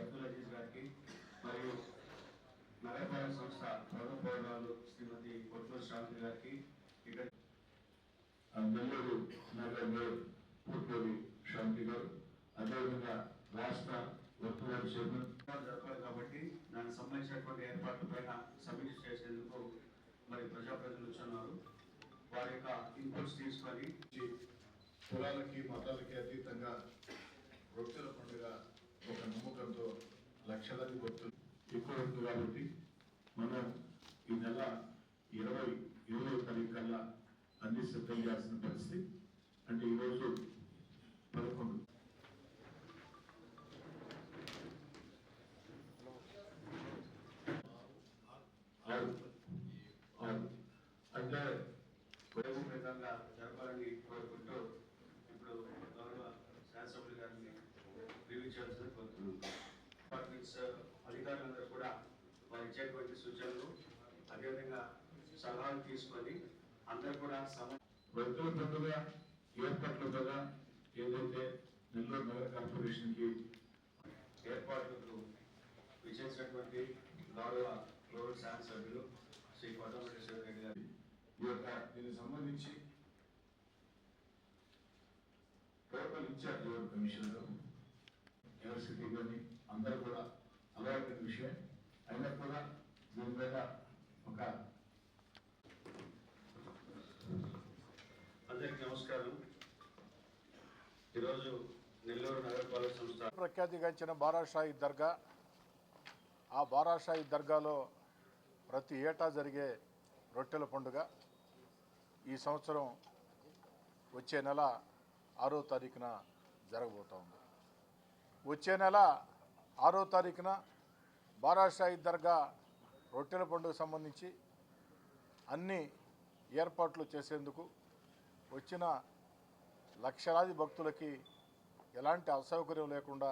అబ్దుల్ అజీజ్ గారికి మరియు నగరపాలక సంస్థ ప్రథమ పౌరాలు శ్రీమతి కొట్లూరు శాంతి గారికి ఇక్కడ నెల్లూరు నగర మేయర్ పూర్పూరి శాంతి గారు అదేవిధంగా రాష్ట్ర వర్తమాన చైర్మన్. జరపాలి కాబట్టి దానికి సంబంధించినటువంటి ఏర్పాట్ల పైన సమీక్ష చేసేందుకు మరి ప్రజాప్రతినిధులు వచ్చున్నారు. వారి యొక్క ఇన్పుట్స్ తీసుకొని కులాలకి మతాలకి అతీతంగా రొట్టెల పండుగ ఒక నమ్మకంతో లక్షలాది భక్తులు ఎక్కువ ఉంది కాబట్టి మనం ఈ నెల ఇరవై ఇరవై తారీఖు కల్లా అన్ని సిద్ధం చేయాల్సిన పరిస్థితి. అంటే ఈరోజు పదకొండు. అంటే ప్రయోగం జరపాలని కోరుకుంటూ ఇప్పుడు గౌరవ శాసనసభ్యులు గారిని రివ్యూ చేయాల్సింది కోరుతున్నాను. డిపార్ట్మెంట్స్ అధికారులందరూ కూడా వారు ఇచ్చేటువంటి సూచనలు అదేవిధంగా సలహాలు తీసుకొని అందరు కూడా సమ రైతుల పండుగ ఏర్పాట్ల కదా ఏదైతే నెల్లూరు నగర కార్పొరేషన్కి ఏర్పాట్లకు విచ్చేసినటువంటి గౌరవ గౌరవ శాసనసభ్యులు శ్రీ కోటమిరెడ్డి రెడ్డి గారు. ఈ యొక్క దీనికి సంబంధించి టోటల్ ఇన్ఛార్జ్ ఎవరు కమిషనర్. యూనివర్సిటీ కానీ అందరూ కూడా అలవాటు విషయం. అయినా కూడా దీని మీద ఒక అందరికీ నమస్కారం. ఈరోజు నెల్లూరు నగరపాలక సంస్థ ప్రఖ్యాతిగాంచిన బారాషాయి దర్గా. ఆ బారాషాయి దర్గాలో ప్రతి ఏటా జరిగే రొట్టెల పండుగ ఈ సంవత్సరం వచ్చే నెల ఆరో తారీఖున జరగబోతా ఉంది. వచ్చే నెల ఆరో తారీఖున బారాషాయి దర్గా రొట్టెల పండుగ సంబంధించి అన్ని ఏర్పాట్లు చేసేందుకు వచ్చిన లక్షలాది భక్తులకి ఎలాంటి అసౌకర్యం లేకుండా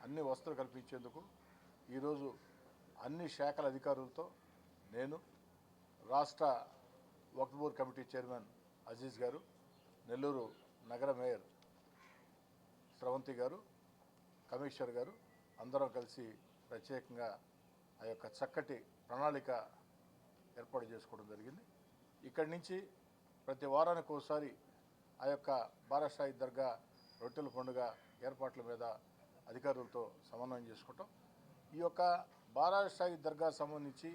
అన్ని వసతులు కల్పించేందుకు ఈరోజు అన్ని శాఖల అధికారులతో నేను రాష్ట్ర Waqf board committee chairman Aziz garu Nellore నగర మేయర్ స్రవంతి గారు కమిషనర్ గారు అందరం కలిసి ప్రత్యేకంగా ఆ యొక్క చక్కటి ప్రణాళిక ఏర్పాటు చేసుకోవడం జరిగింది. ఇక్కడి నుంచి ప్రతి వారానికి ఒకసారి ఆ యొక్క బారాషాయి దర్గా రొట్టెల పండుగ ఏర్పాట్ల మీద అధికారులతో సమన్వయం చేసుకుంటాం. ఈ యొక్క బారాషాయి దర్గా సంబంధించి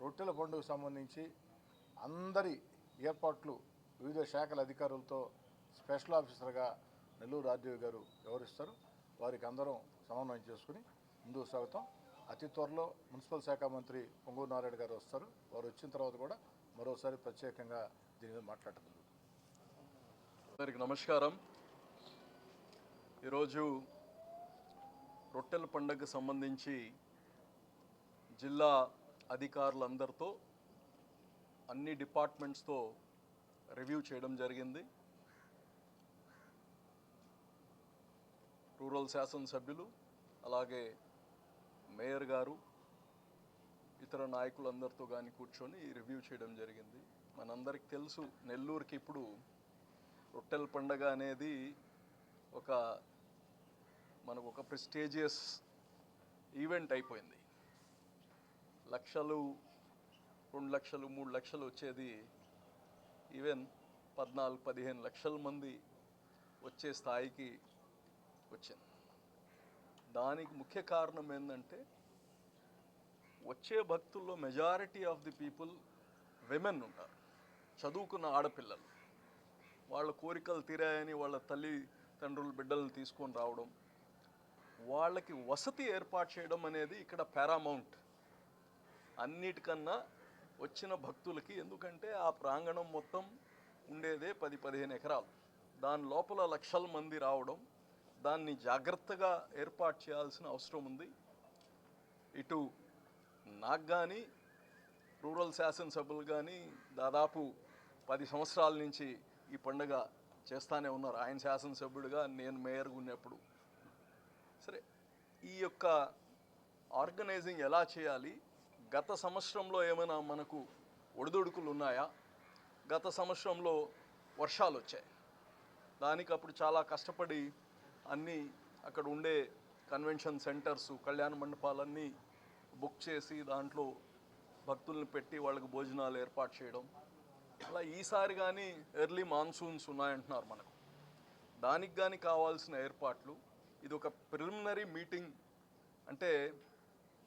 రొట్టెల పండుగ సంబంధించి అందరి ఏర్పాట్లు వివిధ శాఖల అధికారులతో స్పెషల్ ఆఫీసర్గా నెల్లూరు ఆర్డీఓ గారు వ్యవహరిస్తారు. వారికి అందరం సమన్వయం చేసుకుని ముందుకు సాగుతాం అతి త్వరలో మున్సిపల్ శాఖ మంత్రి పొంగూరు నారాయణ గారు వస్తారు. వారు వచ్చిన తర్వాత కూడా మరోసారి ప్రత్యేకంగా దీని మీద మాట్లాడుతుంది అందరికి నమస్కారం. ఈరోజు రొట్టెల పండుగకు సంబంధించి జిల్లా అధికారులందరితో అన్ని డిపార్ట్మెంట్స్తో రివ్యూ చేయడం జరిగింది. రూరల్ శాసనసభ్యులు అలాగే మేయర్ గారు ఇతర నాయకులందరితో కానీ కూర్చొని రివ్యూ చేయడం జరిగింది. మనందరికి తెలుసు నెల్లూరుకి ఇప్పుడు రొట్టెల పండగ అనేది ఒక మనకు ఒక ప్రెస్టేజియస్ ఈవెంట్ అయిపోయింది. లక్షలు రెండు లక్షలు మూడు లక్షలు వచ్చేది ఈవెన్ పద్నాలుగు పదిహేను లక్షల మంది వచ్చే స్థాయికి వచ్చింది. దానికి ముఖ్య కారణం ఏంటంటే వచ్చే భక్తుల్లో majority of the people women ఉంటారు. చదువుకున్న ఆడపిల్లలు. వాళ్ళ కోరికలు తీరాయని వాళ్ళ తల్లి తండ్రులు బిడ్డలను తీసుకొని రావడం. వాళ్ళకి వసతి ఏర్పాటు చేయడం అనేది ఇక్కడ పారామౌంట్ అన్నిటికన్నా వచ్చిన భక్తులకి ఎందుకంటే ఆ ప్రాంగణం మొత్తం ఉండేదే పది పదిహేను ఎకరాలు. దాని లోపల లక్షల మంది రావడం దాన్ని జాగ్రత్తగా ఏర్పాటు చేయాల్సిన అవసరం ఉంది. ఇటు నాకు కానీ రూరల్ శాసనసభ్యులు కానీ దాదాపు పది సంవత్సరాల నుంచి ఈ పండుగ చేస్తానే ఉన్నారు. ఆయన శాసనసభ్యుడిగా నేను మేయర్గా ఉన్నప్పుడు. సరే ఈ యొక్క ఆర్గనైజింగ్ ఎలా చేయాలి? గత సంవత్సరంలో ఏమైనా మనకు ఒడిదుడుకులు ఉన్నాయా? గత సంవత్సరంలో వర్షాలు వచ్చాయి. దానికి అప్పుడు చాలా కష్టపడి అన్నీ అక్కడ ఉండే కన్వెన్షన్ సెంటర్స్ కళ్యాణ మండపాలన్నీ బుక్ చేసి దాంట్లో భక్తుల్ని పెట్టి వాళ్ళకి భోజనాలు ఏర్పాటు చేయడం. అలా ఈసారి కానీ ఎర్లీ మాన్సూన్స్ ఉన్నాయంటున్నారు మనకు. దానికి కానీ కావాల్సిన ఏర్పాట్లు. ఇది ఒక ప్రిలిమినరీ మీటింగ్. అంటే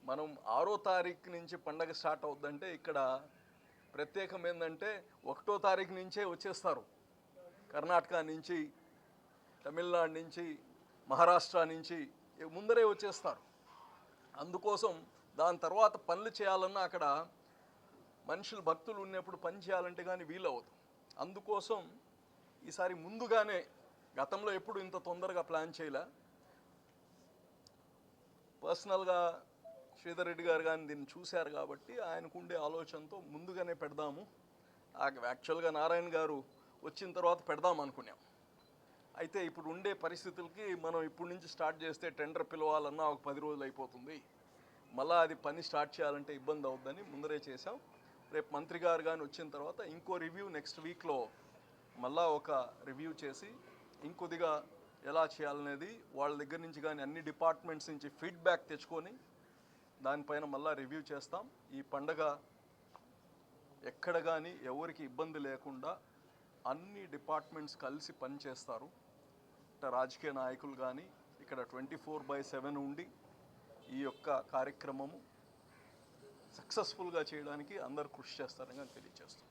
మనం ఆరో తారీఖు నుంచి పండగ స్టార్ట్ అవుద్దంటే ఇక్కడ ప్రత్యేకం ఏంటంటే ఒకటో తారీఖు నుంచే వచ్చేస్తారు. కర్ణాటక నుంచి తమిళనాడు నుంచి మహారాష్ట్ర నుంచి ముందరే వచ్చేస్తారు. అందుకోసం దాని తర్వాత పనులు చేయాలన్నా అక్కడ మనుషులు భక్తులు ఉన్నప్పుడు పని చేయాలంటే కానీ వీలవదు అందుకోసం ఈసారి ముందుగానే గతంలో ఎప్పుడు ఇంత తొందరగా ప్లాన్ చేయలే. పర్సనల్గా శ్రీధర్ రెడ్డి గారు కానీ దీన్ని చూశారు కాబట్టి ఆయనకు ఉండే ఆలోచనతో ముందుగానే పెడదాము. యాక్చువల్గా నారాయణ గారు వచ్చిన తర్వాత పెడదాం అనుకున్నాం. అయితే ఇప్పుడు ఉండే పరిస్థితులకి మనం ఇప్పటి నుంచి స్టార్ట్ చేస్తే టెండర్ పిలవాలన్నా ఒక పది రోజులు అయిపోతుంది. మళ్ళీ అది పని స్టార్ట్ చేయాలంటే ఇబ్బంది అవుద్దని ముందరే చేసాం రేపు మంత్రి గారు కానీ వచ్చిన తర్వాత ఇంకో రివ్యూ నెక్స్ట్ వీక్లో మళ్ళా ఒక రివ్యూ చేసి ఇంకొద్దిగా ఎలా చేయాలనేది వాళ్ళ దగ్గర నుంచి కానీ అన్ని డిపార్ట్మెంట్స్ నుంచి ఫీడ్బ్యాక్ తెచ్చుకొని దానిపైన మళ్ళా రివ్యూ చేస్తాం. ఈ పండగ ఎక్కడ కానీ ఎవరికి ఇబ్బంది లేకుండా అన్ని డిపార్ట్మెంట్స్ కలిసి పనిచేస్తారు రాజకీయ నాయకులు కానీ ఇక్కడ ట్వంటీ ఫోర్ బై సెవెన్ ఉండి ఈ యొక్క కార్యక్రమము సక్సెస్ఫుల్గా చేయడానికి అందరూ కృషి చేస్తారని కానీ తెలియజేస్తాం